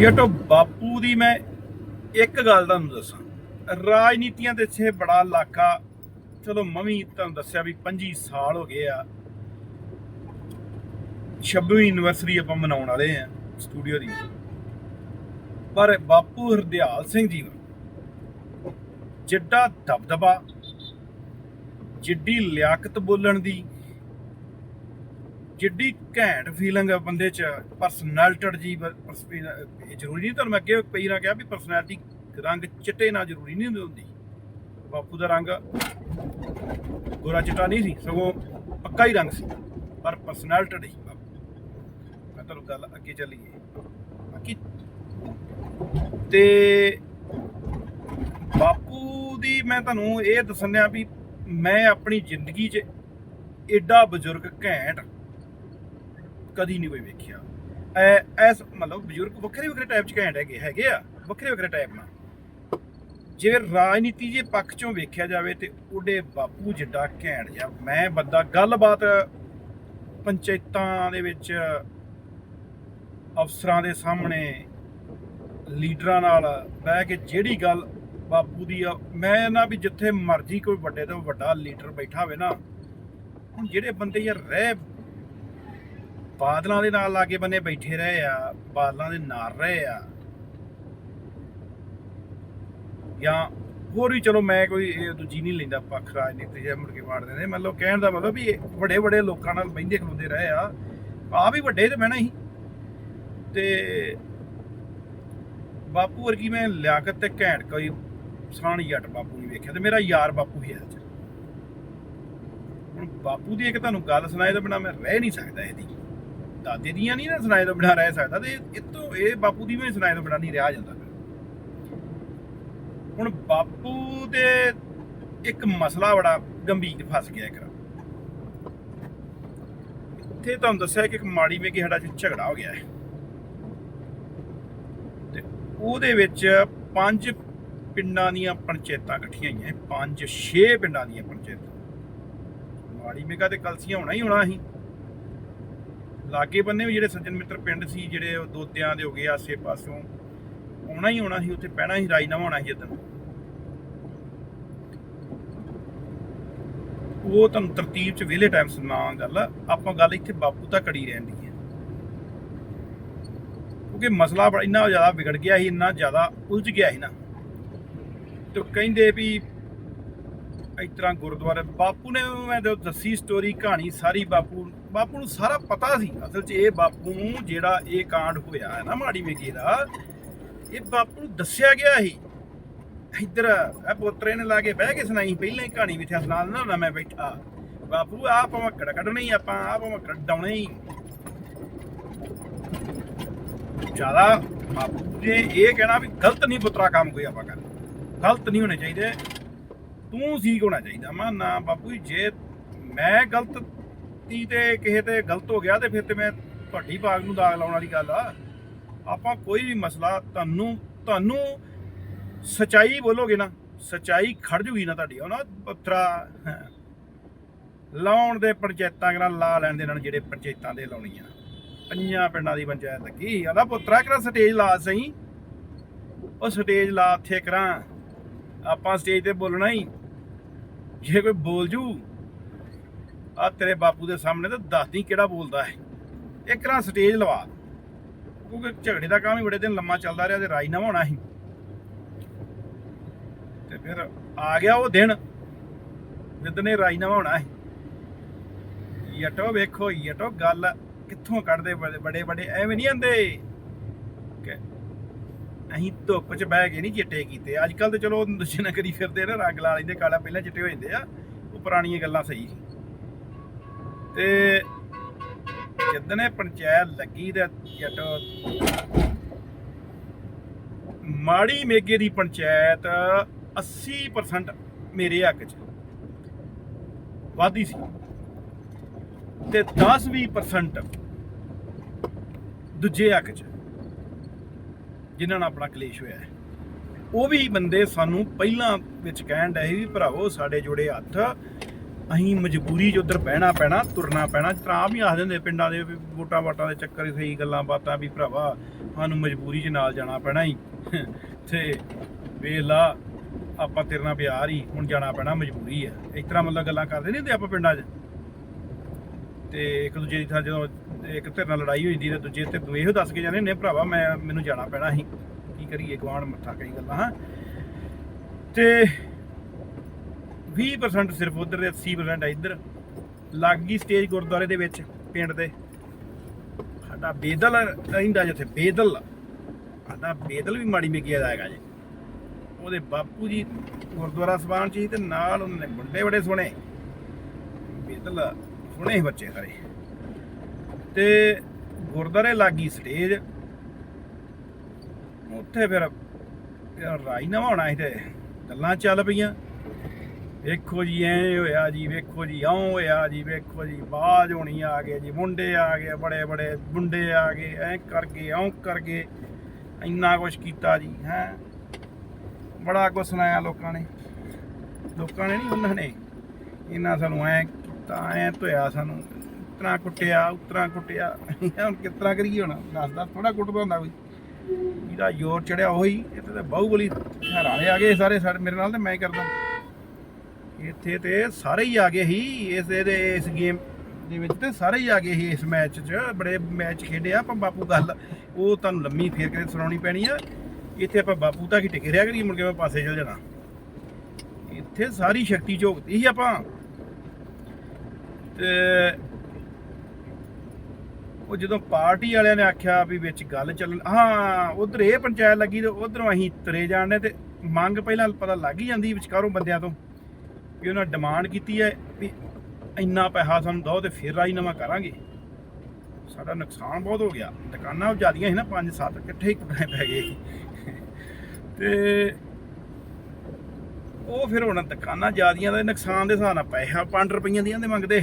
ਯਟੋ ਬਾਪੂ ਦੀ ਮੈਂ ਇੱਕ ਗੱਲ ਤੁਹਾਨੂੰ ਦੱਸਾਂ। ਰਾਜਨੀਤੀਆਂ ਦੇ ਇੱਥੇ ਬੜਾ ਇਲਾਕਾ, ਚਲੋ ਮੈਂ ਤੁਹਾਨੂੰ ਦੱਸਿਆ ਵੀ 25 ਸਾਲ ਹੋ ਗਏ ਆ। 26ਵੀਂ ਯੂਨੀਵਰਸਿਟੀ ਆਪਾਂ ਮਨਾਉਣ ਵਾਲੇ ਆ, ਸਟੂਡੀਓ ਦੀ। ਪਰ ਬਾਪੂ ਹਰਦਿਆਲ ਸਿੰਘ ਜੀ ਦਾ ਜਿੱਡਾ ਦਬਦਬਾ, ਜਿੱਡੀ ਲਿਆਕਤ ਬੋਲਣ ਦੀ ਜਿੱਡੀ ਘੈਂਟ ਫੀਲਿੰਗ ਆ ਬੰਦੇ ਚ ਪਰਸਨੈਲਿਟੀ ਜੀ, ਬ- ਜ਼ਰੂਰੀ ਨਹੀਂ ਤੁਹਾਨੂੰ ਮੈਂ ਅੱਗੇ ਕਈ ਨਾ ਕਿਹਾ ਵੀ ਪਰਸਨੈਲਿਟੀ ਰੰਗ ਚਿੱਟੇ ਨਾਲ ਜ਼ਰੂਰੀ ਨਹੀਂ ਹੁੰਦੀ ਬਾਪੂ ਦਾ ਰੰਗ ਗੋਰਾ ਚਿੱਟਾ ਨਹੀਂ ਸੀ, ਸਗੋਂ ਪੱਕਾ ਹੀ ਰੰਗ ਸੀ, ਪਰ ਪਰਸਨੈਲਿਟੀ ਸੀ ਬਾਪੂ। ਮੈਂ ਤੁਹਾਨੂੰ ਗੱਲ ਅੱਗੇ ਚੱਲੀਏ। ਬਾਕੀ ਤੇ ਬਾਪੂ ਦੀ ਮੈਂ ਤੁਹਾਨੂੰ ਇਹ ਦੱਸਣਿਆ ਵੀ ਮੈਂ ਆਪਣੀ ਜ਼ਿੰਦਗੀ 'ਚ ਐਡਾ ਬਜ਼ੁਰਗ ਘੈਂਟ ਕਦੀ ਨਹੀਂ ਕੋਈ ਵੇਖਿਆ। ਐ ਐਸ ਮਤਲਬ ਬਜ਼ੁਰਗ ਵੱਖਰੇ ਵੱਖਰੇ ਟਾਈਪ 'ਚ ਘੈਂਟ ਹੈਗੇ ਹੈਗੇ ਆ, ਵੱਖਰੇ ਵੱਖਰੇ ਟਾਈਪ ਨਾਲ। ਜੇ ਰਾਜਨੀਤੀ ਜੇ ਪੱਖ 'ਚੋਂ ਵੇਖਿਆ ਜਾਵੇ ਤੇ ਉਹਦੇ ਬਾਪੂ ਜਿੱਡਾ ਘੈਂਟ ਜਾਂ ਮੈਂ ਬੰਦਾ ਗੱਲਬਾਤ ਪੰਚਾਇਤਾਂ ਦੇ ਵਿੱਚ, ਅਫਸਰਾਂ ਦੇ ਸਾਹਮਣੇ, ਲੀਡਰਾਂ ਨਾਲ ਬਹਿ ਕੇ ਜਿਹੜੀ ਗੱਲ ਬਾਪੂ ਦੀ ਆ, ਮੈਂ ਨਾ ਵੀ ਜਿੱਥੇ ਮਰਜ਼ੀ ਕੋਈ ਵੱਡੇ ਤੋਂ ਵੱਡਾ ਲੀਡਰ ਬੈਠਾ ਹੋਵੇ ਨਾ, ਹੁਣ ਜਿਹੜੇ ਬੰਦੇ ਯਾਰ ਰਹਿ ਬਾਦਲਾਂ ਦੇ ਨਾਲ ਲਾਗੇ ਬੰਨੇ ਬੈਠੇ ਰਹੇ ਆ, ਬਾਦਲਾਂ ਦੇ ਨਾਲ ਰਹੇ ਆ। ਜਾਂ ਹੋਰ ਵੀ ਚਲੋ ਮੈਂ ਕੋਈ ਇਹ ਦੂਜੀ ਨਹੀਂ ਲੈਂਦਾ ਪੱਖ ਰਾਜਨੀਤੀ ਜਾਂ ਮੁੜ ਕੇ ਵਾੜਦੇ ਨੇ ਮਤਲਬ ਕਹਿਣ ਦਾ ਮਤਲਬ ਵੀ ਵੱਡੇ ਵੱਡੇ ਲੋਕਾਂ ਨਾਲ ਬਹਿੰਦੇ ਖਲੋਂਦੇ ਰਹੇ ਆ। ਆ ਵੀ ਵੱਡੇ ਤੇ ਬਹਿਣਾ ਹੀ। ਤੇ ਬਾਪੂ ਵਰਗੀ ਮੈਂ ਲਿਆਕਤ ਤੇ ਘੈਂਟ ਕੋਈ ਸਾਣ ਜੱਟ ਬਾਪੂ ਨਹੀਂ ਵੇਖਿਆ ਤੇ ਮੇਰਾ ਯਾਰ ਬਾਪੂ ਹੀ ਹੈ ਅੱਜ ਹੁਣ ਬਾਪੂ ਦੀ ਇੱਕ ਤੁਹਾਨੂੰ ਗੱਲ ਸੁਣਾਏ ਤਾਂ ਬਿਨਾ ਮੈਂ ਰਹਿ ਨਹੀਂ ਸਕਦਾ ਇਹਦੀ। ਦਾਦੇ ਦੀਆਂ ਨਹੀਂ ਨਾ ਸੁਣਾਏ ਤੋਂ ਬਿਨਾ ਰਹਿ ਸਕਦਾ ਤੇ ਇਹ ਤੋਂ ਇਹ ਬਾਪੂ ਦੀ ਵੀ ਸੁਣਾਏ ਤੋਂ ਬਿਨਾ ਨਹੀਂ ਰਿਹਾ ਜਾਂਦਾ। ਹੁਣ ਬਾਪੂ ਦੇ ਇੱਕ ਮਸਲਾ ਬੜਾ ਗੰਭੀਰ ਫਸ ਗਿਆ ਇੱਕ ਇੱਥੇ ਤੁਹਾਨੂੰ ਦੱਸਿਆ ਕਿ ਇੱਕ ਮਾੜੀ ਮੇਗੀ ਸਾਡਾ ਚ ਝਗੜਾ ਹੋ ਗਿਆ ਹੈ। ਤੇ ਉਹਦੇ ਵਿੱਚ ਪੰਜ ਪਿੰਡਾਂ ਦੀਆਂ ਪੰਚਾਇਤਾਂ ਇਕੱਠੀਆਂ ਹੋਈਆਂ, ਪੰਜ ਛੇ ਪਿੰਡਾਂ ਦੀਆਂ ਪੰਚਾਇਤਾਂ। ਮਾੜੀ ਮੇਗਾ ਤੇ ਕਲਸੀਆਂ ਹੋਣਾ ਹੀ ਹੋਣਾ ਸੀ ਲਾਗੇ ਬੰਨੇ ਵੀ ਜਿਹੜੇ ਸੱਜਣ ਮਿੱਤਰ ਪਿੰਡ ਸੀ, ਜਿਹੜੇ ਉਹ ਦੋਤਿਆਂ ਦੇ ਹੋ ਗਏ ਆਸੇ ਪਾਸੋਂ, ਆਉਣਾ ਹੀ ਆਉਣਾ ਸੀ, ਉੱਥੇ ਪਹਿਣਾ ਹੀ, ਰਾਜਨਾਮਾ ਹੋਣਾ ਸੀ ਜਦੋਂ ਉਹ ਤੁਹਾਨੂੰ ਤਰਤੀਬ ਚ ਵਿਹਲੇ ਟਾਈਮ ਸੁਣਾ ਗੱਲ, ਆਪਾਂ ਗੱਲ ਇੱਥੇ ਬਾਪੂ ਤਾਂ ਕੜੀ ਰਹਿੰਦੀ ਹੈ। ਕਿਉਂਕਿ ਮਸਲਾ ਇੰਨਾ ਜ਼ਿਆਦਾ ਵਿਗੜ ਗਿਆ ਸੀ, ਇੰਨਾ ਜ਼ਿਆਦਾ ਉਲਝ ਗਿਆ ਸੀ ਨਾ। ਤੇ ਕਹਿੰਦੇ ਵੀ ਇਸ ਤਰ੍ਹਾਂ ਗੁਰਦੁਆਰੇ ਬਾਪੂ ਨੇ ਮੈਂ ਜਦੋਂ ਦੱਸੀ ਸਟੋਰੀ ਕਹਾਣੀ ਸਾਰੀ ਬਾਪੂ ਬਾਪੂ ਨੂੰ ਸਾਰਾ ਪਤਾ ਸੀ। ਅਸਲ 'ਚ ਇਹ ਬਾਪੂ ਨੂੰ ਜਿਹੜਾ ਇਹ ਕਾਂਡ ਹੋਇਆ ਹੈ ਨਾ ਮਾੜੀ ਮੇਗੀ ਦਾ, ਇਹ ਬਾਪੂ ਨੂੰ ਦੱਸਿਆ ਗਿਆ ਸੀ। ਇੱਧਰ ਇਹ ਪੋਤਰੇ ਨੇ ਲਾ ਕੇ ਬਹਿ ਕੇ ਸੁਣਾਈ, ਪਹਿਲਾਂ ਹੀ ਕਹਾਣੀ ਵਿੱਚ ਸੁਣਾ ਦਿੰਦਾ ਮੈਂ ਬੈਠਾ। ਬਾਪੂ ਆ ਭਮਕੜ ਕੱਢਣੀ ਆਪਾਂ ਆ ਭਮਕੜ ਡਾਉਣੇ ਹੀ। ਜ਼ਿਆਦਾ ਬਾਪੂ ਨੇ ਇਹ ਕਹਿਣਾ ਵੀ ਗਲਤ ਨਹੀਂ ਪੁੱਤਰਾ, ਕੰਮ ਕੋਈ ਆਪਾਂ ਕਰ। ਗਲਤ ਨਹੀਂ ਹੋਣੇ ਚਾਹੀਦੇ। ਤੂੰ ਠੀਕ ਹੋਣਾ ਚਾਹੀਦਾ। ਮੈਂ ਨਾ ਬਾਪੂ ਜੀ, ਜੇ ਮੈਂ ਗਲਤ ਤੀ ਤੇ ਕਿਸੇ ਤੇ ਗਲਤ ਹੋ ਗਿਆ ਤੇ ਫਿਰ ਤੇ ਮੈਂ ਤੁਹਾਡੀ ਬਾਗ ਨੂੰ ਦਾਗ ਲਾਉਣ ਵਾਲੀ ਗੱਲ ਆ। ਆਪਾਂ ਕੋਈ ਵੀ ਮਸਲਾ ਤੁਹਾਨੂੰ ਤੁਹਾਨੂੰ ਸਚਾਈ ਬੋਲੋਗੇ ਨਾ ਸਚਾਈ ਖੜ ਜੂਗੀ ਨਾ ਤੁਹਾਡੀ। ਉਹ ਨਾ ਪੁੱਤਰਾ ਲਾਉਣ ਦੇ ਪੰਚਾਇਤਾਂ ਕਰਾਂ ਲਾ ਲੈਣ ਦੇ ਨਾਲ ਜਿਹੜੇ ਪੰਚਾਇਤਾਂ ਦੇ ਲਾਉਣੀਆਂ ਪੰਜਾਂ ਪਿੰਡਾਂ ਦੀ ਪੰਚਾਇਤ ਕੀ ਆਦਾ ਪੁੱਤਰਾ ਕਿਹੜਾ ਸਟੇਜ ਲਾ ਸਹੀ? ਉਹ ਸਟੇਜ ਲਾ ਇੱਥੇ ਕਰਾਂ। ਆਪਾਂ ਸਟੇਜ ਤੇ ਬੋਲਣਾ ਹੀ। ਜੇ ਕੋਈ ਬੋਲ ਜੂ ਆ ਤੇਰੇ ਬਾਪੂ ਦੇ ਸਾਹਮਣੇ ਤਾਂ ਦੱਸਦੀ ਕਿਹੜਾ ਬੋਲਦਾ ਹੈ। ਇੱਕ ਰਾਂ ਸਟੇਜ ਲਵਾ ਕਿਉਂਕਿ ਝਗੜੇ ਦਾ ਕੰਮ ਹੀ ਬੜੇ ਦਿਨ ਲੰਮਾ ਚੱਲਦਾ ਰਿਹਾ ਤੇ ਰਾਜਨਾਮਾ ਹੋਣਾ ਸੀ। ਤੇ ਫਿਰ ਆ ਗਿਆ ਉਹ ਦਿਨ ਜਿੱਦਨੇ ਰਾਜਨਾਮਾ ਹੋਣਾ ਸੀ। ਯਟੋ ਵੇਖੋ ਯਟੋ ਗੱਲ ਕਿੱਥੋਂ ਕੱਢਦੇ ਬੜੇ ਬੜੇ ਐਵੇਂ ਨਹੀਂ ਆਂਦੇ ਅਸੀਂ ਧੁੱਪ 'ਚ ਬਹਿ ਕੇ ਨਹੀਂ ਚਿੱਟੇ ਕੀਤੇ। ਅੱਜ ਕੱਲ ਤੇ ਚਲੋ ਨਸ਼ੇ ਕਰੀ ਫਿਰਦੇ ਨੇ, ਰੰਗ ਲਾ ਲੈਂਦੇ, ਕਾਲਾ ਪਹਿਲਾਂ ਚਿੱਟੇ ਹੋ ਜਾਂਦੇ ਆ। ਉਹ ਪੁਰਾਣੀਆਂ ਗੱਲਾਂ ਸਹੀ ਸੀ। ਤੇ ਜਿੱਦਨੇ ਪੰਚਾਇਤ ਲੱਗੀ ਤੇ ਜੱਟ ਮਾੜੀ ਮੇਗੇ ਦੀ ਪੰਚਾਇਤ 80% ਮੇਰੇ ਹੱਕ 'ਚ ਵਾਦੀ ਸੀ। ਤੇ 10-20% ਦੂਜੇ ਹੱਕ 'ਚ। ਜਿਨ੍ਹਾਂ ਨਾਲ ਆਪਣਾ ਕਲੇਸ਼ ਹੋਇਆ ਹੈ। ਉਹ ਵੀ ਬੰਦੇ ਸਾਨੂੰ ਪਹਿਲਾਂ ਵਿੱਚ ਕਹਿਣ ਡਏ ਸੀ ਵੀ ਭਰਾਵੋ, ਸਾਡੇ ਜੋੜੇ ਹੱਥ, ਅਸੀਂ ਮਜਬੂਰੀ 'ਚ ਉਧਰ ਬਹਿਣਾ ਪੈਣਾ, ਤੁਰਨਾ ਪੈਣਾ। ਜਿਸ ਤਰ੍ਹਾਂ ਆਪ ਹੀ ਆਖਦੇ ਹੁੰਦੇ ਪਿੰਡਾਂ ਦੇ ਵੀ ਵੋਟਾਂ ਵਾਟਾਂ ਦੇ ਚੱਕਰ ਸਹੀ ਗੱਲਾਂ ਬਾਤਾਂ ਵੀ, ਭਰਾਵਾ, ਸਾਨੂੰ ਮਜਬੂਰੀ 'ਚ ਨਾਲ ਜਾਣਾ ਪੈਣਾ ਹੀ ਤੇ ਵੇਲਾ ਆਪਾਂ ਤੇਰੇ ਨਾਲ ਪਿਆਰ ਹੀ ਹੁਣ ਜਾਣਾ ਪੈਣਾ ਮਜਬੂਰੀ ਆ। ਇਸ ਤਰ੍ਹਾਂ ਮਤਲਬ ਗੱਲਾਂ ਕਰਦੇ ਨਹੀਂ ਹੁੰਦੇ ਆਪਾਂ ਪਿੰਡਾਂ 'ਚ? ਤੇ ਇੱਕ ਦੂਜੇ ਦੀ ਥਾਂ ਜਦੋਂ ਇੱਕ ਧਿਰ ਨਾਲ ਲੜਾਈ ਹੋਈ ਜਾਂਦੀ ਤੇ ਦੂਜੇ ਧਿਰ ਨੂੰ ਇਹੋ ਦੱਸ ਕੇ ਜਾਂਦੇ ਨੇ ਭਰਾਵਾ, ਮੈਂ, ਮੈਨੂੰ ਜਾਣਾ ਪੈਣਾ ਸੀ। ਕੀ ਕਰੀਏ ਗਵਾਂਢ ਮੱਥਾ ਕਈ ਗੱਲਾਂ, ਹਾਂ? ਤੇ 20% ਸਿਰਫ ਉਧਰ ਤੇ 80% ਇੱਧਰ। ਲੱਗੀ ਸਟੇਜ ਗੁਰਦੁਆਰੇ ਦੇ ਵਿੱਚ, ਪਿੰਡ ਦੇ। ਸਾਡਾ ਬੇਦਲ ਰਹਿੰਦਾ ਜਿੱਥੇ, ਬੇਦਲ। ਸਾਡਾ ਬੇਦਲ ਵੀ ਮਾੜੀ ਮੇਕੀ ਦਾ ਹੈਗਾ ਜੀ। ਉਹਦੇ ਬਾਪੂ ਜੀ ਗੁਰਦੁਆਰਾ ਸਭਾਨ ਚ ਤੇ ਨਾਲ ਉਹਨਾਂ ਨੇ ਮੁੰਡੇ ਬੜੇ ਸੋਹਣੇ। ਬੇਦਲ। ਸੋਹਣੇ ਸੀ ਬੱਚੇ ਸਾਰੇ। ਤੇ ਗੁਰਦੁਆਰੇ ਲੱਗੀ ਸਟੇਜ ਉੱਥੇ ਫਿਰ ਯਾਰ ਰਾਈ ਨਾ ਸੀ ਤੇ ਗੱਲਾਂ ਚੱਲ ਪਈਆਂ। ਵੇਖੋ ਜੀ, ਐ ਹੋਇਆ ਜੀ, ਵੇਖੋ ਜੀ, ਆਉਂ ਹੋਇਆ ਜੀ, ਵੇਖੋ ਜੀ, ਬਾਜ ਹੋਣੀ ਆ ਗਏ ਜੀ, ਮੁੰਡੇ ਆ ਗਏ, ਬੜੇ ਬੜੇ ਮੁੰਡੇ ਆ ਗਏ, ਐ ਕਰਕੇ, ਆਉਂ ਕਰਕੇ ਇੰਨਾ ਕੁਛ ਕੀਤਾ ਜੀ, ਹੈ। ਬੜਾ ਕੁਛ ਸੁਣਾਇਆ ਲੋਕਾਂ ਨੇ। ਲੋਕਾਂ ਨੇ ਨਹੀਂ ਉਹਨਾਂ ਨੇ। ਇਹਨਾਂ ਸਾਨੂੰ ਐ ਤਾਂ ਐ ਧੋਇਆ ਸਾਨੂੰ। ਇਤਨਾ ਕੁੱਟਿਆ, ਉਤਰਾ ਕੁੱਟਿਆ। ਹੁਣ ਕਿਸ ਤਰ੍ਹਾਂ ਕਰੀਏ ਹੁਣ? ਦੱਸਦਾ ਥੋੜਾ ਕੁੱਟਦਾ ਹੁੰਦਾ ਕੋਈ। ਜਿਹਦਾ ਜ਼ੋਰ ਚੜਿਆ ਉਹੀ, ਇੱਥੇ ਤੇ ਬਾਹੂਬਲੀ ਹਰਾਣੇ ਆ ਗਏ ਸਾਰੇ, ਸਾਡੇ ਮੇਰੇ ਨਾਲ ਤੇ ਮੈਂ ਕਰਦਾ। ਇੱਥੇ ਤੇ ਸਾਰੇ ਹੀ ਆ ਗਏ ਸੀ, ਇਸ ਇਹਦੇ, ਇਸ ਗੇਮ ਦੇ ਵਿੱਚ ਤੇ ਸਾਰੇ ਹੀ ਆ ਗਏ ਸੀ ਇਸ ਮੈਚ 'ਚ। ਬੜੇ ਮੈਚ ਖੇਡੇ ਆ ਆਪਾਂ ਬਾਪੂ ਗੱਲ। ਉਹ ਤੁਹਾਨੂੰ ਲੰਮੀ ਫੇਰ ਕੇ ਸੁਣਾਉਣੀ ਪੈਣੀ ਆ। ਇੱਥੇ ਆਪਾਂ ਬਾਪੂ ਤੱਕ ਹੀ ਟਿਕੇ ਰਿਆ ਕਰੀਏ, ਮੁੜ ਕੇ ਮੈਂ ਪਾਸੇ ਚਲ ਜਾਣਾ। ਇੱਥੇ ਸਾਰੀ ਸ਼ਕਤੀ ਝੋਕਦੀ ਸੀ ਆਪਾਂ। ਤੇ ਉਹ ਜਦੋਂ ਪਾਰਟੀ ਵਾਲਿਆਂ ਨੇ ਆਖਿਆ ਵੀ ਵਿੱਚ ਗੱਲ ਚੱਲਣ ਹਾਂ, ਉਧਰ ਇਹ ਪੰਚਾਇਤ ਲੱਗੀ ਤੇ ਉਧਰੋਂ ਅਸੀਂ ਤਰੇ ਜਾਣਦੇ ਤੇ ਮੰਗ ਪਹਿਲਾਂ ਪਤਾ ਲੱਗ ਹੀ ਜਾਂਦੀ ਵਿਚਕਾਰੋਂ ਬੰਦਿਆਂ ਤੋਂ ਵੀ ਉਹਨਾਂ ਡਿਮਾਂਡ ਕੀਤੀ ਹੈ ਵੀ ਇੰਨਾ ਪੈਸਾ ਸਾਨੂੰ ਦਿਓ ਤੇ ਫਿਰ ਰਾਈ ਨਵਾਂ ਕਰਾਂਗੇ। ਸਾਡਾ ਨੁਕਸਾਨ ਬਹੁਤ ਹੋ ਗਿਆ। ਦੁਕਾਨਾਂ ਜਿਆਦੀਆਂ ਸੀ ਨਾ 5-7 ਇਕੱਠੇ ਹੀ ਕੁੱਟਣੇ ਪੈ ਗਏ। ਤੇ ਉਹ ਫਿਰ ਹੁਣ ਦੁਕਾਨਾਂ ਜਿਆਦੀਆਂ ਦਾ ਨੁਕਸਾਨ ਦੇ ਹਿਸਾਬ ਨਾਲ ਪੈਸਾ 5 ਰੁਪਈਆਂ ਦੀਆਂ ਦੇ ਮੰਗਦੇ।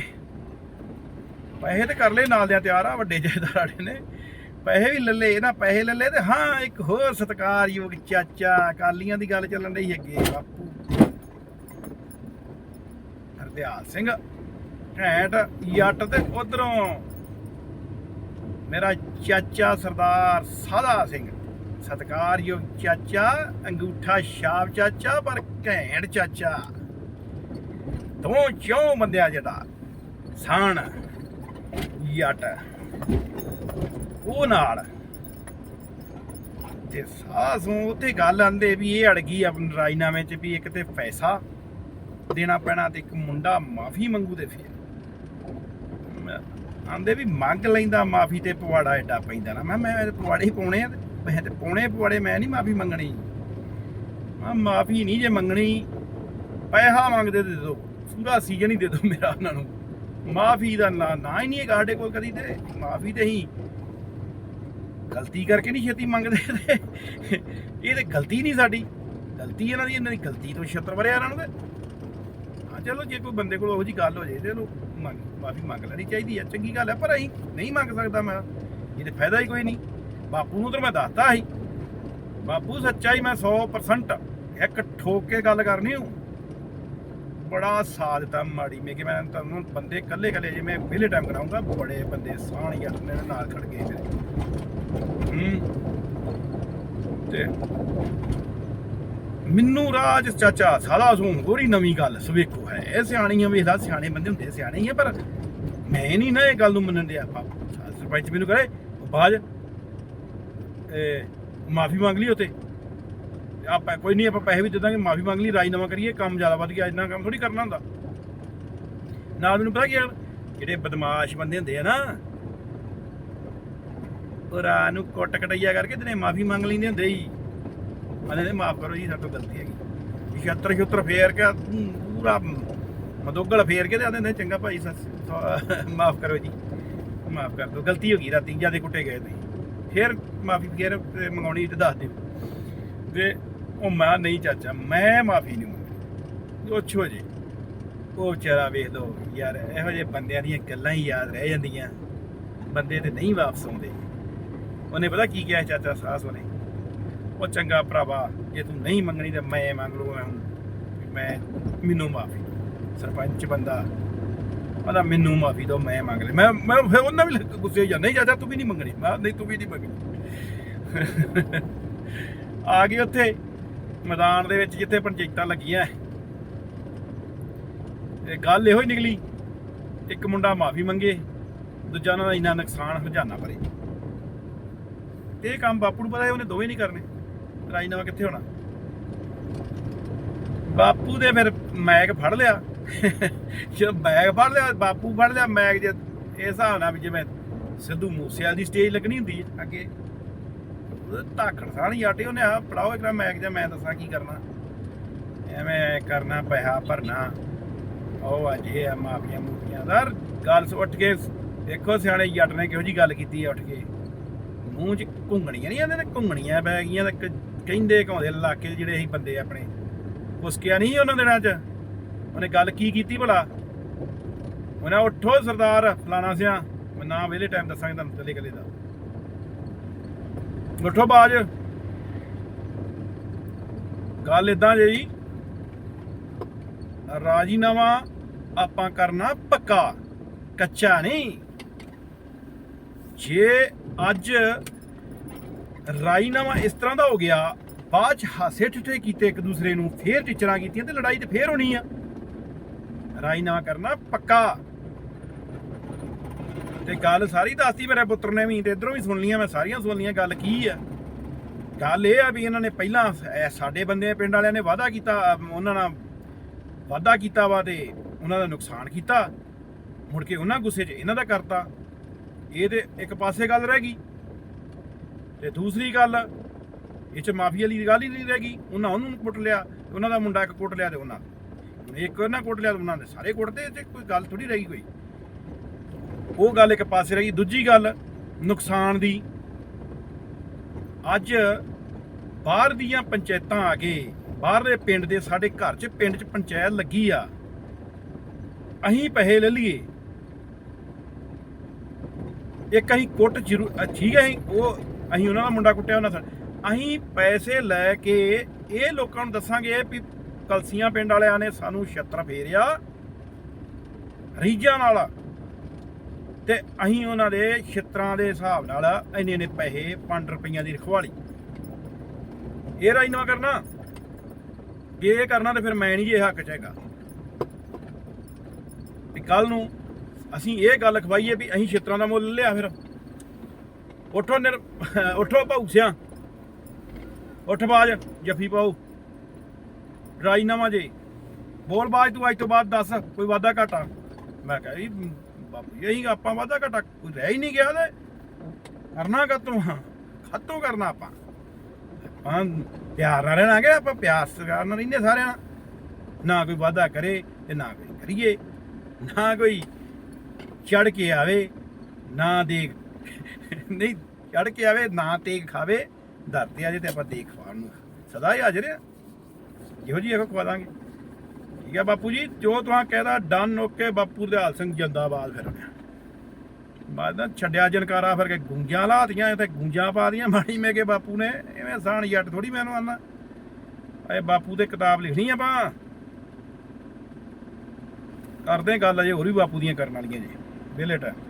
ਪੈਸੇ ਤੇ ਕਰ ਲਏ, ਨਾਲ ਦਿਆਂ ਤਿਆਰ ਆ ਵੱਡੇ ਜਾਇਦਾਰ ਵਾਲੇ ਨੇ। ਪੈਸੇ ਵੀ ਲੱਲੇ ਇਹਨਾਂ ਪੈਸੇ ਲੱਲੇ ਤੇ ਹਾਂ, ਇੱਕ ਹੋਰ ਸਤਿਕਾਰਯੋਗ ਚਾਚਾ ਕਾਲੀਆਂ ਦੀ ਗੱਲ ਚੱਲਣ ਰਹੀ ਅੱਗੇ, ਬਾਪੂ। ਹਰਦਿਆਲ ਸਿੰਘ, ਘੈਂਟ ਜੱਟ ਤੇ ਉਧਰੋਂ। ਮੇਰਾ ਚਾਚਾ ਸਰਦਾਰ ਸਾਦਾ ਸਿੰਘ, ਸਤਿਕਾਰਯੋਗ ਚਾਚਾ, ਅੰਗੂਠਾ ਛਾਪ ਚਾਚਾ, ਪਰ ਘੈਂਟ ਚਾਚਾ। ਦੋ ਚੋਂ ਬੰਦਿਆ ਜਿਹੜਾ ਸਾਣ ਜੱਟ ਉਹ ਨਾਲ। ਤੇ ਸਾਸੋਂ ਉੱਥੇ ਗੱਲ ਆਂਦੇ ਵੀ ਇਹ ਅੜ ਗਈ ਆਪਣੇ ਰਾਜਨਾਮੇ 'ਚ ਵੀ ਇੱਕ ਤੇ ਪੈਸਾ ਦੇਣਾ ਪੈਣਾ ਤੇ ਇੱਕ ਮੁੰਡਾ ਮਾਫੀ ਮੰਗੂ ਤੇ ਫਿਰ। ਆਂਦੇ ਵੀ ਮੰਗ ਲੈਂਦਾ ਮਾਫੀ ਤੇ ਪਵਾੜਾ ਐਡਾ ਪੈਂਦਾ ਨਾ। ਮੈਂ ਮੈਂ ਤੇ ਪਵਾੜੇ ਪਾਉਣੇ ਆ ਤੇ ਮੈਂ ਤੇ ਪਾਉਣੇ ਪਵਾੜੇ ਮੈਂ ਨਹੀਂ ਮਾਫੀ ਮੰਗਣੀ। ਆ ਮਾਫੀ ਨਹੀਂ ਜੇ ਮੰਗਣੀ, ਪੈਸਾ ਮੰਗਦੇ ਦੇ ਦੋ। ਪੂਰਾ ਸੀਜ਼ਨ ਹੀ ਦੇ ਦੋ ਮੇਰਾ ਉਹਨਾਂ ਨੂੰ। ਮਾਫੀ ਦਾ ਨਾ ਨਾ ਹੀ ਨਹੀਂ ਹੈ ਸਾਡੇ ਕੋਲ ਕਦੀ ਤੇ। ਮਾਫੀ ਤੇ ਹੀ ਗਲਤੀ ਕਰਕੇ ਨਹੀਂ ਛੇਤੀ ਮੰਗਦੇ ਤੇ। ਇਹ ਤੇ ਗਲਤੀ ਨਹੀਂ ਸਾਡੀ। ਗਲਤੀ ਇਹਨਾਂ ਦੀ ਇਹਨਾਂ ਦੀ ਗਲਤੀ ਤੋਂ ਛੱਤਰ ਵਰਿਆ ਇਹਨਾਂ ਨੂੰ ਤੇ। ਹਾਂ, ਚਲੋ, ਜੇ ਕੋਈ ਬੰਦੇ ਕੋਲ ਉਹੋ ਜੀ ਗੱਲ ਹੋ ਜਾਏ ਤੇ ਉਹਨੂੰ ਮੰਗ ਮਾਫੀ ਮੰਗ ਲੈਣੀ ਚਾਹੀਦੀ ਹੈ ਚੰਗੀ ਗੱਲ ਹੈ ਪਰ ਅਸੀਂ ਨਹੀਂ ਮੰਗ ਸਕਦਾ ਮੈਂ। ਇਹਦੇ ਫਾਇਦਾ ਹੀ ਕੋਈ ਨਹੀਂ। ਬਾਪੂ ਨੂੰ ਤਾਂ ਮੈਂ ਦੱਸਤਾ ਸੀ। ਬਾਪੂ ਸੱਚਾਈ ਮੈਂ 100% ਇੱਕ ਠੋਕ ਕੇ ਗੱਲ ਕਰਨੀ ਹੂੰ। ਬੜਾ ਸਾਥ ਦਿੱਤਾ ਮਾੜੀ ਮੇ ਕਿ ਮੈਂ ਤੁਹਾਨੂੰ ਬੰਦੇ ਇਕੱਲੇ ਕੱਲੇ ਜਿਵੇਂ ਵਿਲੇ ਟਾਈਮ ਕਰਾਉਂਗਾ, ਬੜੇ ਬੰਦੇ ਸਾਹਣੀ ਯਾਰ ਮੇਰੇ ਨਾਲ ਖੜ ਗਏ ਮੇਰੇ। ਤੇ ਮੈਨੂੰ ਰਾਜ ਚਾਚਾ, ਸਾਲਾ ਸੂ ਗੋਰੀ ਨਵੀਂ ਗੱਲ ਸਵੇਖੋ ਹੈ। ਇਹ ਸਿਆਣੀਆਂ ਵੇਖਦਾ, ਸਿਆਣੇ ਬੰਦੇ ਹੁੰਦੇ ਸਿਆਣੇ ਹੀ ਆ, ਪਰ ਮੈਂ ਨਹੀਂ ਨਾ ਇਹ ਗੱਲ ਨੂੰ ਮੰਨਣ ਦਿਆ। ਸਰਪੰਚ ਮੈਨੂੰ ਕਹੇ, ਬਾਜ, ਇਹ ਮਾਫੀ ਮੰਗ ਲਈ ਉਤੇ ਆਪਾਂ ਕੋਈ ਨਹੀਂ ਆਪਾਂ ਪੈਸੇ ਵੀ ਦੇ ਦਾਂਗੇ ਮਾਫੀ ਮੰਗ ਲਈ ਰਾਜਨਾਮਾ ਕਰੀਏ ਕੰਮ ਜ਼ਿਆਦਾ ਵੱਧ ਗਿਆ ਇੰਨਾ ਕੰਮ ਥੋੜੀ ਕਰਨਾ ਹੁੰਦਾ। ਨਾਲ ਮੈਨੂੰ ਪਤਾ ਕੀ ਯਾਰ ਜਿਹੜੇ ਬਦਮਾਸ਼ ਬੰਦੇ ਹੁੰਦੇ ਆ ਨਾ ਉਹ ਰਾਤ ਨੂੰ ਕੁੱਟ ਕਟਈਆ ਕਰਕੇ ਤੇ ਮਾਫੀ ਮੰਗ ਲੈਂਦੇ ਹੁੰਦੇ ਸੀ। ਅਨੇ ਨੇ ਮਾਫ ਕਰੋ ਜੀ ਸਾਡੇ ਤੋਂ ਗਲਤੀ ਹੈਗੀ। ਛੱਤਰ ਛੁੱਤਰ ਫੇਰ ਕੇ ਹਮ, ਪੂਰਾ ਮਦੋਗਲ ਫੇਰ ਕੇ ਤੇ ਆਂਦੇ ਨੇ ਚੰਗਾ ਭਾਈ ਮਾਫ ਕਰੋ ਜੀ ਮਾਫ ਕਰ ਦਿਓ ਗਲਤੀ ਹੋ ਗਈ ਰਾਤੀ ਜਿਆਦੇ ਕੁੱਟੇ ਗਏ ਤੇ ਫੇਰ ਮਾਫੀ ਫੇਰ ਮੰਗਾਉਣੀ ਤੇ ਦੱਸ ਦਿਓ। ਤੇ ਉਹ ਮੈਂ ਨਹੀਂ ਚਾਚਾ, ਮੈਂ ਮਾਫੀ ਨਹੀਂ ਮੰਗਦੀ। ਉਹ ਛੋ ਜੀ, ਉਹ ਵਿਚਾਰਾ ਵੇਖ ਲਓ ਯਾਰ, ਇਹੋ ਜਿਹੇ ਬੰਦਿਆਂ ਦੀਆਂ ਗੱਲਾਂ ਹੀ ਯਾਦ ਰਹਿ ਜਾਂਦੀਆਂ। ਬੰਦੇ ਤੇ ਨਹੀਂ ਵਾਪਸ ਆਉਂਦੇ। ਉਹਨੇ ਪਤਾ ਕੀ ਕਿਹਾ ਚਾਚਾ ਸਾਸ ਉਹਨੇ? ਉਹ ਚੰਗਾ ਭਰਾਵਾ, ਜੇ ਤੂੰ ਨਹੀਂ ਮੰਗਣੀ ਤਾਂ ਮੈਂ ਮੰਗ ਲੂਗਾ ਮੈਂ ਮੈਨੂੰ ਮਾਫੀ ਸਰਪੰਚ ਬੰਦਾ, ਕਹਿੰਦਾ ਮੈਨੂੰ ਮਾਫੀ ਦਿਓ ਮੈਂ ਮੰਗ ਲਈ ਮੈਂ ਮੈਂ ਫਿਰ ਉਹਨਾਂ ਵੀ ਗੁੱਸੇ ਹੋ ਜਾਂਦਾ, ਨਹੀਂ ਚਾਚਾ ਤੂੰ ਵੀ ਨਹੀਂ ਮੰਗਣੀ। ਮੈਂ ਨਹੀਂ, ਤੂੰ ਵੀ ਨਹੀਂ ਮੰਗਣੀ। ਆ ਗਏ ਉੱਥੇ। ਮੈਦਾਨ ਦੇ ਵਿੱਚ ਜਿੱਥੇ ਪੰਚਾਇਤਾਂ ਲੱਗੀਆਂ ਇਹ ਗੱਲ ਇਹੋ ਹੀ ਨਿਕਲੀ, ਇੱਕ ਮੁੰਡਾ ਮਾਫੀ ਮੰਗੇ, ਦੂਜਾ ਉਹਨਾਂ ਦਾ ਇੰਨਾ ਨੁਕਸਾਨ ਹਰਜਾਨਾ ਭਰੇ। ਤੇ ਇਹ ਕੰਮ ਬਾਪੂ ਨੂੰ ਪਤਾ ਹੈ, ਉਹਨੇ ਦੋਵੇਂ ਨਹੀਂ ਕਰਨੇ। ਰਾਜਨਾਮਾ ਕਿੱਥੇ ਹੋਣਾ? ਬਾਪੂ ਦੇ ਫਿਰ ਮੈਗ ਫੜ ਲਿਆ। ਜਦ ਮੈਗ ਫੜ ਲਿਆ, ਬਾਪੂ ਫੜ ਲਿਆ, ਮੈਗ ਜੇ ਇਸ ਹਿਸਾਬ ਨਾਲ ਵੀ ਜਿਵੇਂ ਸਿੱਧੂ ਮੂਸੇਵਾਲ ਦੀ ਸਟੇਜ ਲੱਗਣੀ ਹੁੰਦੀ ਹੈ, ਅੱਗੇ। ਧਾਕੜ ਸਾਣੀ ਆਟੇ ਉਹਨੇ ਆ ਫੜਾਓ ਇੱਕ ਮੈਗ ਜਾਂ ਮੈਂ ਦੱਸਾਂ ਕੀ ਕਰਨਾ। ਐਵੇਂ ਕਰਨਾ, ਪੈਸਾ ਭਰਨਾ। ਉਹ ਅਜੇ ਆ ਮਾਫੀਆਂ ਮੂਫੀਆਂ ਦਾ। ਗੱਲ ਉੱਠ ਕੇ ਦੇਖੋ ਸਿਆਣੇ ਜੱਟ ਨੇ ਕਿਹੋ ਜੀ ਗੱਲ ਕੀਤੀ ਹੈ ਉੱਠ ਕੇ। ਮੂੰਹ 'ਚ ਘੁੰਗਣੀਆਂ ਨਹੀਂ ਆਂਦੇ ਨੇ, ਘੁੰਗਣੀਆਂ ਪੈ ਗਈਆਂ ਤੇ ਕਹਿੰਦੇ ਘਾਉਂਦੇ ਇਲਾਕੇ ਜਿਹੜੇ ਅਸੀਂ ਬੰਦੇ ਆਪਣੇ। ਪੁਸਕਿਆ ਨਹੀਂ ਉਹਨਾਂ ਦਿਨਾਂ 'ਚ। ਉਹਨੇ ਗੱਲ ਕੀ ਕੀਤੀ ਭਲਾ? ਉਹਨੇ ਉੱਠੋ ਸਰਦਾਰ ਫਲਾਣਾ ਸਿਆ। ਮੈਂ ਨਾ ਵੇਲੇ ਟਾਈਮ ਦੱਸਾਂਗੇ ਤੁਹਾਨੂੰ ਕੱਲੇ ਕੱਲੇ ਦਾ। ਉੱਠੋ ਬਾਜ। ਗੱਲ ਇਦਾਂ ਜੀ। ਰਾਜੀਨਾਮਾ ਆਪਾਂ ਕਰਨਾ ਪੱਕਾ, ਕੱਚਾ ਨਹੀਂ। ਜੇ ਅੱਜ ਰਾਜੀਨਾਮਾ ਇਸ ਤਰ੍ਹਾਂ ਦਾ ਹੋ ਗਿਆ, ਬਾਅਦ ਚ ਹਾਸੇ ਠਿੱਠੇ ਕੀਤੇ ਇੱਕ ਦੂਸਰੇ ਨੂੰ, ਫੇਰ ਟੀਚਰਾਂ ਕੀਤੀਆਂ ਤੇ ਲੜਾਈ ਤੇ ਫੇਰ ਹੋਣੀ ਆ। ਰਾਜੀਨਾਮਾ ਕਰਨਾ ਪੱਕਾ। ਤੇ ਗੱਲ ਸਾਰੀ ਦੱਸਤੀ ਮੇਰੇ ਪੁੱਤਰ ਨੇ ਵੀ, ਤੇ ਇਧਰੋਂ ਵੀ ਸੁਣ ਲੀਆਂ ਮੈਂ ਸਾਰੀਆਂ ਸੁਣ ਲੀਆਂ ਗੱਲ ਕੀ ਆ? ਗੱਲ ਇਹ ਆ ਵੀ ਇਹਨਾਂ ਨੇ ਪਹਿਲਾਂ ਸਾਡੇ ਬੰਦੇ ਪਿੰਡ ਵਾਲਿਆਂ ਨੇ ਵਾਅਦਾ ਕੀਤਾ, ਉਹਨਾਂ ਨਾਲ ਵਾਅਦਾ ਕੀਤਾ ਵਾ ਤੇ ਉਹਨਾਂ ਦਾ ਨੁਕਸਾਨ ਕੀਤਾ। ਮੁੜ ਕੇ ਉਹਨਾਂ ਗੁੱਸੇ 'ਚ ਇਹਨਾਂ ਦਾ ਕਰਤਾ। ਇਹ ਤੇ ਇੱਕ ਪਾਸੇ ਗੱਲ ਰਹਿ ਗਈ। ਤੇ ਦੂਸਰੀ ਗੱਲ, ਇਹ 'ਚ ਮਾਫੀਆ ਲਈ ਗੱਲ ਹੀ ਨਹੀਂ ਰਹਿ ਗਈ। ਉਹਨਾਂ ਉਹਨੂੰ ਕੁੱਟ ਲਿਆ ਉਹਨਾਂ ਦਾ ਮੁੰਡਾ ਇੱਕ ਕੁੱਟ ਲਿਆ ਤੇ ਉਹਨਾਂ ਇੱਕ ਉਹਨਾਂ ਕੁੱਟ ਲਿਆ ਤੇ ਉਹਨਾਂ ਨੇ ਸਾਰੇ ਕੁੱਟਦੇ ਇਹ ਕੋਈ ਗੱਲ ਥੋੜੀ ਰਹੀ ਕੋਈ। ਉਹ ਗੱਲ ਇੱਕ ਪਾਸੇ ਰਹੀ, ਦੂਜੀ ਗੱਲ ਨੁਕਸਾਨ ਦੀ। ਅੱਜ ਬਾਹਰ ਦੀਆਂ ਪੰਚਾਇਤਾਂ ਆ ਗਏ ਬਾਹਰਲੇ ਪਿੰਡ ਦੇ ਸਾਡੇ ਘਰ 'ਚ ਪਿੰਡ 'ਚ ਪੰਚਾਇਤ ਲੱਗੀ ਆ। ਅਸੀਂ ਪੈਸੇ ਲੈ ਲਈਏ। ਇੱਕ ਅਸੀਂ ਕੁੱਟ ਜ਼ਰੂਰ ਠੀਕ ਹੈ ਅਸੀਂ, ਉਹ ਅਸੀਂ ਉਹਨਾਂ ਦਾ ਮੁੰਡਾ ਕੁੱਟਿਆ, ਉਹਨਾਂ ਦਾ ਅਸੀਂ ਪੈਸੇ ਲੈ ਕੇ ਇਹ ਲੋਕਾਂ ਨੂੰ ਦੱਸਾਂਗੇ ਵੀ ਕਲਸੀਆਂ ਪਿੰਡ ਵਾਲਿਆਂ ਨੇ ਸਾਨੂੰ ਛੱਤਰ ਫੇਰਿਆ ਰੀਜਾਂ ਨਾਲ। ਤੇ ਅਸੀਂ ਉਹਨਾਂ ਦੇ ਛਿੱਤਰਾਂ ਦੇ ਹਿਸਾਬ ਨਾਲ ਇੰਨੇ ਇੰਨੇ ਪੈਸੇ 5 ਰੁਪਈਆਂ ਦੀ ਰਖਵਾਲੀ। ਇਹ ਰਾਜਨਾਮਾ ਕਰਨਾ। ਜੇ ਇਹ ਕਰਨਾ ਤੇ ਫਿਰ ਮੈਂ ਨਹੀਂ ਇਹ ਹੱਕ ਚ ਹੈਗਾ। ਤੇ ਕੱਲ ਨੂੰ ਅਸੀਂ ਇਹ ਗੱਲ ਖਵਾਈਏ ਵੀ ਅਸੀਂ ਛਿੱਤਰਾਂ ਦਾ ਮੁੱਲ ਲਿਆ ਫਿਰ। ਉਠੋ ਨਿਰ, ਉਠੋ ਭਾਊਸਿਆ ਉੱਠ ਬਾਜ, ਜੱਫੀ ਪਾਓ। ਰਾਜਨਾਮਾ ਜੇ ਬੋਲ ਬਾਜ ਤੂੰ ਅੱਜ ਤੋਂ ਬਾਅਦ ਦੱਸ, ਕੋਈ ਵਾਦਾ ਘਾਟਾ? ਮੈਂ ਕਿਹਾ ਜੀ ਬਾਪੂ ਜੀ ਆਪਾਂ ਵਾਦਾ ਘਾਟਾ ਕੋਈ ਰਹਿ ਹੀ ਨਹੀਂ ਗਿਆ ਤੇ ਕਰਨਾ ਕਤੋਂ ਖਤੋਂ ਕਰਨਾ ਆਪਾਂ। ਆਪਾਂ ਪਿਆਰ ਨਾਲ ਰਹਿਣਾਗੇ ਆਪਾਂ ਪਿਆਰ ਸਤਿਕਾਰ ਨਾਲ ਰਹਿੰਦੇ ਸਾਰਿਆਂ ਨਾਲ। ਨਾ ਕੋਈ ਵਾਦਾ ਕਰੇ ਤੇ ਨਾ ਕੋਈ ਕਰੀਏ। ਨਾ ਕੋਈ ਚੜ ਕੇ ਆਵੇ, ਨਾ ਦੇਖ। ਨਹੀਂ ਚੜ ਕੇ ਆਵੇ, ਨਾ ਤੇਗ ਖਾਵੇ। ਦਰ ਤੇ ਅਜੇ ਤੇ ਆਪਾਂ ਦੇਖ ਖਾਣ ਨੂੰ। ਸਦਾ ਹੀ ਹਾਜ਼ਰ ਆ। ਇਹੋ ਜੀ ਇਹੋ ਖਵਾ ਦਾਂਗੇ। ਠੀਕ ਹੈ ਬਾਪੂ ਜੀ, ਜੋ ਤੁਹਾਂ ਕਹਿਦਾ, ਡਨ ਓਕੇ, ਬਾਪੂ ਦਿਹਾਲ ਸਿੰਘ ਜਿੰਦਾਬਾਦ ਫਿਰ। ਬਾਅਦ ਛੱਡਿਆ ਜਨਕਾਰਾ ਫਿਰ ਕੇ ਗੂੰਜਾਂ ਲਾਤੀਆਂ ਤੇ ਗੁੰਜਾਂ ਪਾ ਦੀਆਂ ਮਾੜੀ ਮੇ ਕੇ ਬਾਪੂ ਨੇ, ਐਵੇਂ ਸਾਣ ਜੱਟ ਥੋੜੀ ਮੈਨੂੰ ਆਨਾ ਇਹ ਬਾਪੂ ਤੇ ਕਿਤਾਬ ਲਿਖਣੀ ਆਪਾਂ। ਕਰਦੇ ਗੱਲ ਅਜੇ ਹੋਰ ਵੀ ਬਾਪੂ ਦੀਆਂ ਕਰਨ ਵਾਲੀਆਂ ਜੀ, ਵਿਹਲੇ ਟਾਈਮ